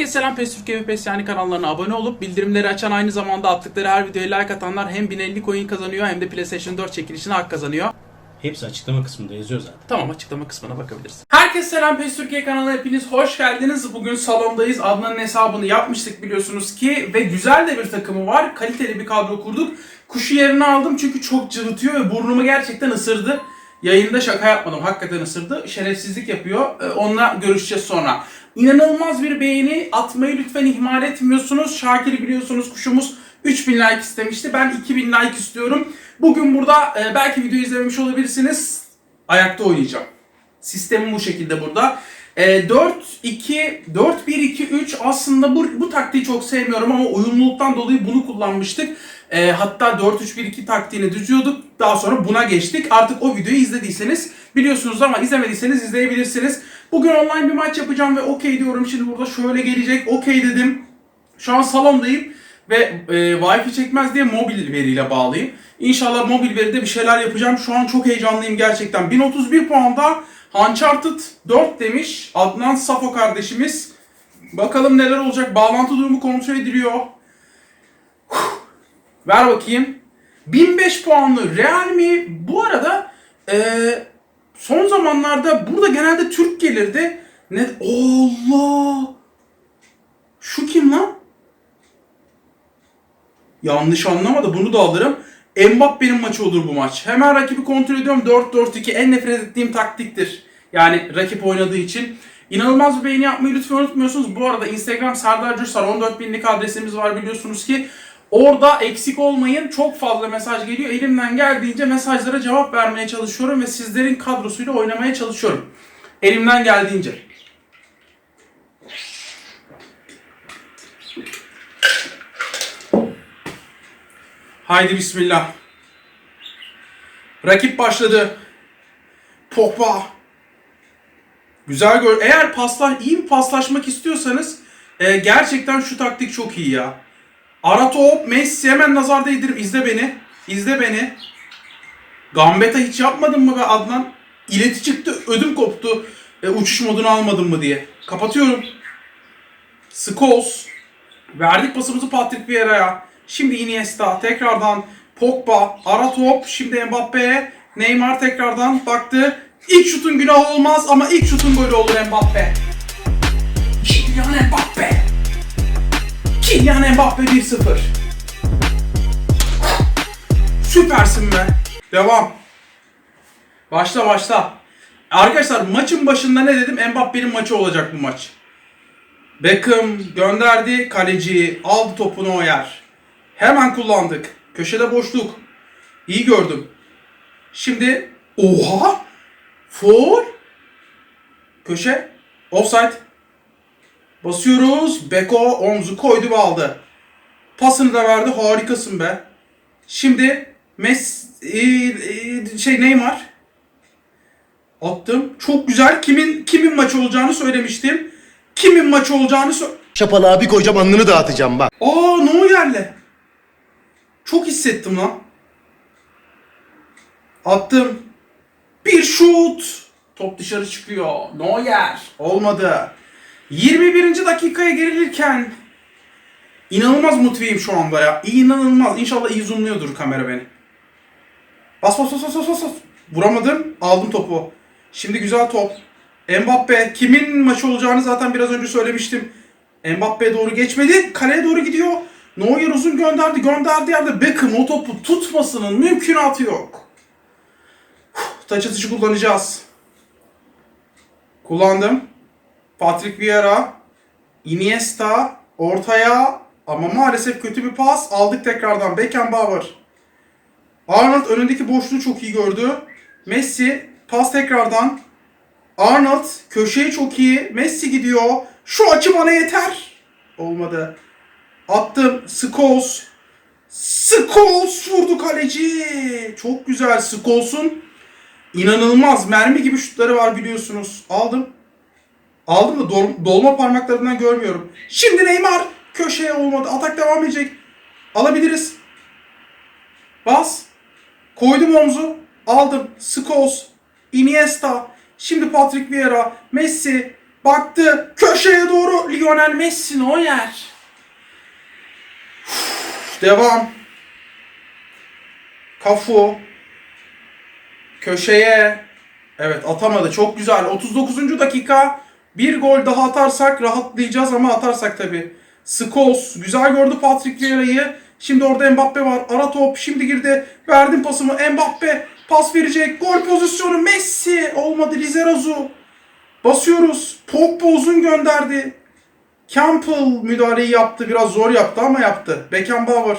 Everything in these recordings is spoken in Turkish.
Herkese selam ve PES yani kanallarına abone olup bildirimleri açan aynı zamanda attıkları her videoya like atanlar hem 1050 coin kazanıyor hem de PlayStation 4 çekilişine hak kazanıyor. Hepsi açıklama kısmında yazıyor zaten. Tamam açıklama kısmına bakabilirsin. Herkese selam PES Türkiye kanalına hepiniz hoş geldiniz. Bugün salondayız. Adnan'ın hesabını yapmıştık biliyorsunuz ki ve güzel de bir takımı var. Kaliteli bir kadro kurduk. Kuşu yerine aldım çünkü çok cıvıtıyor ve burnumu gerçekten ısırdı. Yayında şaka yapmadım. Hakikaten ısırdı. Şerefsizlik yapıyor. Ee, Onunla görüşeceğiz sonra. İnanılmaz bir beğeni atmayı lütfen ihmal etmiyorsunuz. Şakir'i biliyorsunuz kuşumuz 3000 like istemişti. Ben 2000 like istiyorum. Bugün burada e, belki video izlememiş olabilirsiniz. Ayakta oynayacağım. Sistemim bu şekilde burada. E, 4 2 4 1 2 3 aslında bu bu taktiği çok sevmiyorum ama uyumluluktan dolayı bunu kullanmıştık. E, hatta 4 3 1 2 taktiğini düzüyorduk. Daha sonra buna geçtik. Artık o videoyu izlediyseniz biliyorsunuz ama izlemediyseniz izleyebilirsiniz. Bugün online bir maç yapacağım ve okey diyorum. Şimdi burada şöyle gelecek. Okey dedim. Şu an salondayım ve e, Wi-Fi çekmez diye mobil veriyle bağlıyım. İnşallah mobil veride bir şeyler yapacağım. Şu an çok heyecanlıyım gerçekten. 1031 puanda Uncharted 4 demiş Adnan Safo kardeşimiz. Bakalım neler olacak. Bağlantı durumu kontrol ediliyor. Ver bakayım. 1005 puanlı Real mi? Bu arada e, son zamanlarda burada genelde Türk gelirdi. Ne? Allah! Şu kim lan? Yanlış anlamadı. Bunu da alırım. Mbappe'nin maçı olur bu maç. Hemen rakibi kontrol ediyorum. 4-4-2 en nefret ettiğim taktiktir. Yani rakip oynadığı için. İnanılmaz bir beğeni yapmayı lütfen unutmuyorsunuz. Bu arada Instagram Serdar Cursar 14.000'lik adresimiz var biliyorsunuz ki. Orada eksik olmayın. Çok fazla mesaj geliyor. Elimden geldiğince mesajlara cevap vermeye çalışıyorum ve sizlerin kadrosuyla oynamaya çalışıyorum. Elimden geldiğince. Haydi bismillah. Rakip başladı. Pogba. Güzel gol. Eğer pasla iyi bir paslaşmak istiyorsanız e, gerçekten şu taktik çok iyi ya. Ara top Messi hemen nazar değdirip izle beni. İzle beni. Gambetta hiç yapmadın mı be Adnan? İleti çıktı ödüm koptu. E, uçuş modunu almadın mı diye. Kapatıyorum. Scholes. Verdik pasımızı Patrick Vieira'ya. Şimdi Iniesta tekrardan Pogba ara top. Şimdi Mbappe'ye. Neymar tekrardan baktı. İlk şutun günah olmaz ama ilk şutun golü olur Mbappe. Kylian Mbappe. Kylian Mbappe 1-0. Süpersin be. Devam. Başla başla. Arkadaşlar maçın başında ne dedim? Mbappe'nin maçı olacak bu maç. Beckham gönderdi kaleciyi. Aldı topunu o yer. Hemen kullandık. Köşede boşluk. İyi gördüm. Şimdi oha! Foul. Köşe. Offside. Basıyoruz. Beko omzu koydu ve aldı. Pasını da verdi. Harikasın be. Şimdi Messi e, şey Neymar attım. Çok güzel. Kimin kimin maçı olacağını söylemiştim. Kimin maçı olacağını sö- Şapalığa bir koyacağım alnını dağıtacağım bak. Aa Neuer'le. Çok hissettim lan. Attım. Bir şut. Top dışarı çıkıyor. Neuer. Olmadı. 21. dakikaya gerilirken inanılmaz mutluyum şu anda ya. İnanılmaz. İnşallah iyi zoomluyordur kamera beni. Bas bas bas bas bas bas. Vuramadım. Aldım topu. Şimdi güzel top. Mbappe. Kimin maçı olacağını zaten biraz önce söylemiştim. Mbappe'ye doğru geçmedi. Kaleye doğru gidiyor. Neuer uzun gönderdi. Gönderdi yerde Beckham o topu tutmasının mümkünatı yok. Taç atışı kullanacağız. Kullandım. Patrick Vieira. Iniesta. Ortaya. Ama maalesef kötü bir pas. Aldık tekrardan. Beckenbauer. Arnold önündeki boşluğu çok iyi gördü. Messi. Pas tekrardan. Arnold köşeyi çok iyi. Messi gidiyor. Şu açı bana yeter. Olmadı. Attım. Scholes. Scholes vurdu kaleci. Çok güzel. Scholes'un inanılmaz mermi gibi şutları var biliyorsunuz. Aldım. Aldım da dol- dolma parmaklarından görmüyorum. Şimdi Neymar köşeye olmadı. Atak devam edecek. Alabiliriz. Bas. Koydum omzu. Aldım. Scholes. Iniesta. Şimdi Patrick Vieira. Messi. Baktı köşeye doğru Lionel Messi o yer. Devam. Kafu. Köşeye. Evet atamadı. Çok güzel. 39. dakika. Bir gol daha atarsak rahatlayacağız ama atarsak tabi. Scholes güzel gördü Patrick Vieira'yı. Şimdi orada Mbappe var. Ara top. Şimdi girdi. Verdim pasımı. Mbappe pas verecek. Gol pozisyonu Messi. Olmadı Lizarazu. Basıyoruz. Pogba uzun gönderdi. Campbell müdahaleyi yaptı. Biraz zor yaptı ama yaptı. Beckenbauer.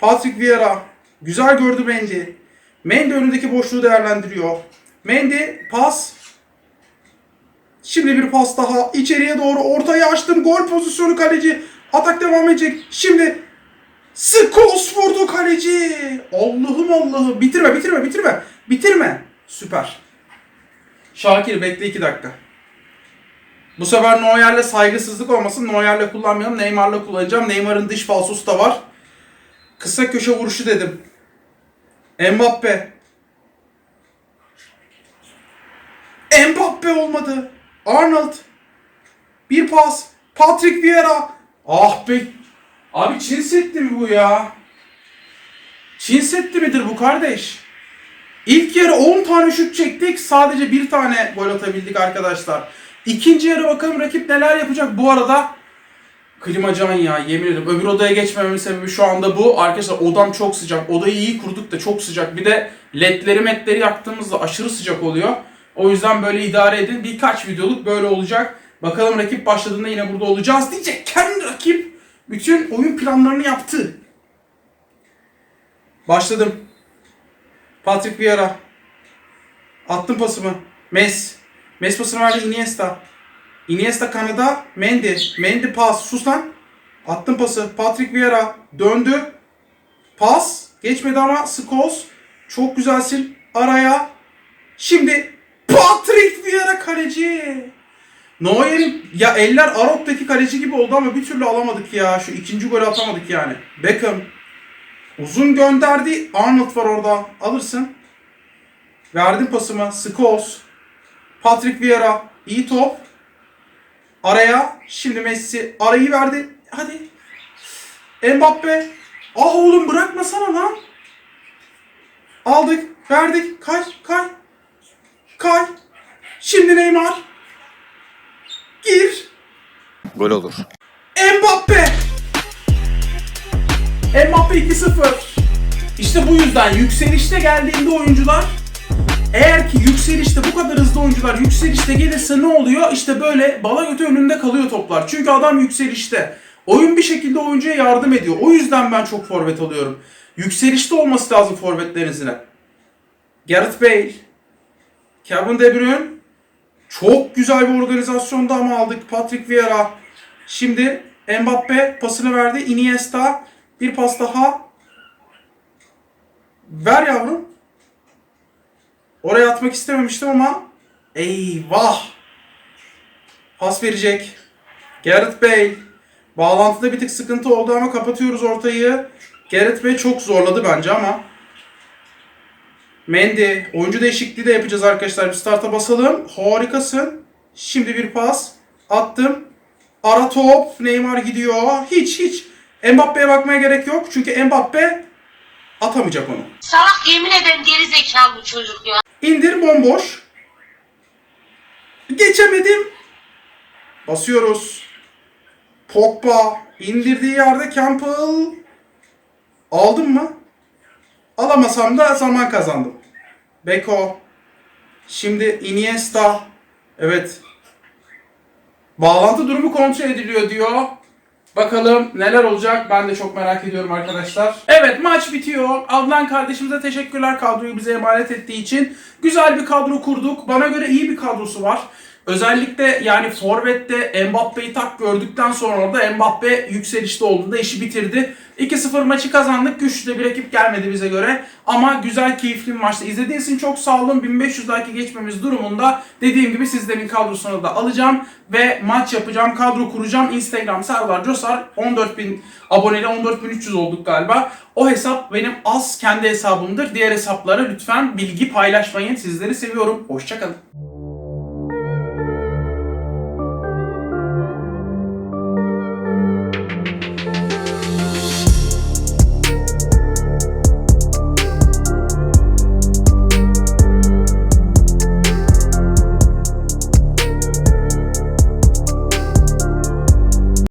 Patrick Vieira. Güzel gördü Mendy. Mendy önündeki boşluğu değerlendiriyor. Mendy pas. Şimdi bir pas daha. içeriye doğru ortaya açtım. Gol pozisyonu kaleci. Atak devam edecek. Şimdi Skos vurdu kaleci. Allah'ım Allah'ım. Bitirme bitirme bitirme. Bitirme. Süper. Şakir bekle 2 dakika. Bu sefer Neuer'le saygısızlık olmasın. Neuer'le kullanmayalım. Neymar'la kullanacağım. Neymar'ın dış falsosu da var. Kısa köşe vuruşu dedim. Mbappe. Mbappe olmadı. Arnold. Bir pas. Patrick Vieira. Ah be. Abi Çin setti mi bu ya? Çin setti midir bu kardeş? İlk yarı 10 tane şut çektik. Sadece bir tane gol atabildik arkadaşlar. İkinci yarı bakalım rakip neler yapacak. Bu arada klimacan ya yemin ederim. Öbür odaya geçmememin sebebi şu anda bu. Arkadaşlar odam çok sıcak. Odayı iyi kurduk da çok sıcak. Bir de ledleri metleri yaktığımızda aşırı sıcak oluyor. O yüzden böyle idare edin. Birkaç videoluk böyle olacak. Bakalım rakip başladığında yine burada olacağız diyecekken rakip bütün oyun planlarını yaptı. Başladım. Patrick Vieira. Attım pasımı. Mes. Mes pasını verdi Iniesta. Iniesta kanada. Mendy. Mendy pas. Sus lan. Attım pası. Patrick Vieira. Döndü. Pas. Geçmedi ama Scholes. Çok güzelsin. Araya. Şimdi Patrick Vieira kaleci. Neuer'in ya eller Arok'taki kaleci gibi oldu ama bir türlü alamadık ya. Şu ikinci golü atamadık yani. Beckham. Uzun gönderdi. Arnold var orada. Alırsın. Verdim pasımı. Scholes. Patrick Vieira. iyi top. Araya. Şimdi Messi. Arayı verdi. Hadi. Mbappe. Ah oğlum bırakmasana lan. Aldık. Verdik. Kay. Kay. Kay. Şimdi Neymar. Gir. Gol olur. Mbappe. Mbappe 2-0. İşte bu yüzden yükselişte geldiğinde oyuncular eğer ki yükselişte bu kadar hızlı oyuncular yükselişte gelirse ne oluyor? İşte böyle bala götü önünde kalıyor toplar. Çünkü adam yükselişte. Oyun bir şekilde oyuncuya yardım ediyor. O yüzden ben çok forvet alıyorum. Yükselişte olması lazım forvetlerinizin. Gareth Bale, Kevin De Bruyne çok güzel bir organizasyonda ama aldık. Patrick Vieira. Şimdi Mbappe pasını verdi. Iniesta bir pas daha. Ver yavrum. Oraya atmak istememiştim ama eyvah. Pas verecek. Gareth Bale. Bağlantıda bir tık sıkıntı oldu ama kapatıyoruz ortayı. Gareth Bale çok zorladı bence ama. Mendy. Oyuncu değişikliği de yapacağız arkadaşlar. Bir starta basalım. Harikasın. Şimdi bir pas. Attım. Ara top. Neymar gidiyor. Hiç hiç. Mbappe'ye bakmaya gerek yok. Çünkü Mbappe atamayacak onu. Salak yemin ederim geri zekalı bu çocuk ya. İndir bomboş. Geçemedim. Basıyoruz. Pogba indirdiği yerde Campbell. Aldım mı? Alamasam da zaman kazandım. Beko. Şimdi Iniesta. Evet. Bağlantı durumu kontrol ediliyor diyor. Bakalım neler olacak ben de çok merak ediyorum arkadaşlar. Evet maç bitiyor. Adnan kardeşimize teşekkürler kadroyu bize emanet ettiği için. Güzel bir kadro kurduk. Bana göre iyi bir kadrosu var. Özellikle yani Forvet'te Mbappe'yi tak gördükten sonra da Mbappe yükselişte olduğunda işi bitirdi. 2-0 maçı kazandık. Güçlü de bir rakip gelmedi bize göre. Ama güzel, keyifli bir maçtı. İzlediğiniz için çok sağ olun. 1500 like geçmemiz durumunda dediğim gibi sizlerin kadrosunu da alacağım. Ve maç yapacağım, kadro kuracağım. Instagram Servar Cosar 14.000 aboneli 14.300 olduk galiba. O hesap benim az kendi hesabımdır. Diğer hesaplara lütfen bilgi paylaşmayın. Sizleri seviyorum. Hoşçakalın.